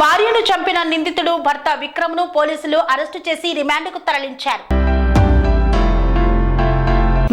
భార్యను చంపిన నిందితుడు భర్త విక్రమ్ను పోలీసులు అరెస్టు చేసి రిమాండ్కు తరలించారు.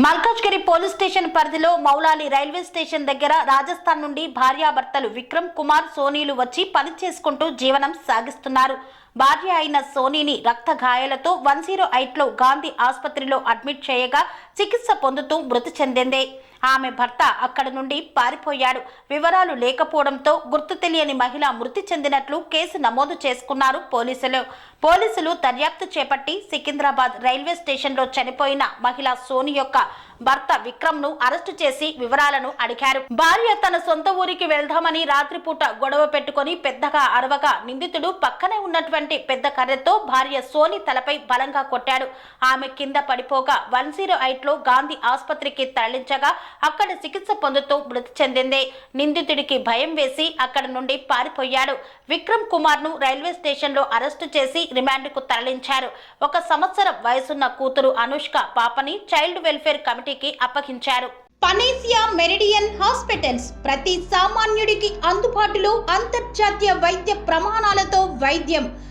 మల్కాజ్గిరి పోలీస్ స్టేషన్ పరిధిలో మౌలాలి రైల్వే స్టేషన్ దగ్గర రాజస్థాన్ నుండి భార్యాభర్తలు విక్రమ్ కుమార్ సోనీలు వచ్చి పని చేసుకుంటూ జీవనం సాగిస్తున్నారు. భార్య అయిన సోనీని రక్త గాయాలతో వన్ జీరో ఎయిట్లో గాంధీ ఆసుపత్రిలో అడ్మిట్ చేయగా చికిత్స పొందుతూ మృతి చెందింది. ఆమె భర్త అక్కడ నుండి పారిపోయాడు. వివరాలు లేకపోవడంతో గుర్తు తెలియని మహిళ మృతి చెందినట్లు కేసు నమోదు చేసుకున్నారు పోలీసులు. పోలీసులు దర్యాప్తు చేపట్టి సికింద్రాబాద్ రైల్వే స్టేషన్లో చనిపోయిన మహిళ సోని యొక్క భర్త విక్రమ్ను అరెస్టు చేసి వివరాలను అడిగారు. భార్య తన సొంత ఊరికి వెళ్దామని రాత్రిపూట గొడవ పెట్టుకొని పెద్దగా అరవగా నిందితుడు పక్కనే ఉన్నటువంటి పెద్ద కర్రతో భార్య సోని తలపై బలంగా కొట్టాడు. ఆమె కింద పడిపోగా వన్ జీరో లో గాంధీ ఆసుపత్రికి తరలించగా అక్కడ చికిత్స పొందుతూ మృతి చెందింది. నిందితుడికి భయం వేసి అక్కడ నుండి పారిపోయాడు. విక్రమ్ కుమార్ను రైల్వే స్టేషన్లో అరెస్టు చేసి రిమాండ్కు తరలించారు. ఒక సంవత్సరం వయసున్న కూతురు అనుష్క పాపని చైల్డ్ వెల్ఫేర్ కమిటీకి అప్పగించారు. పనేసియా మెరిడియన్ హాస్పిటల్స్ ప్రతి సామాన్యుడికి అందుబాటులో అంతర్జాతీయ వైద్య ప్రమాణాలతో వైద్యం.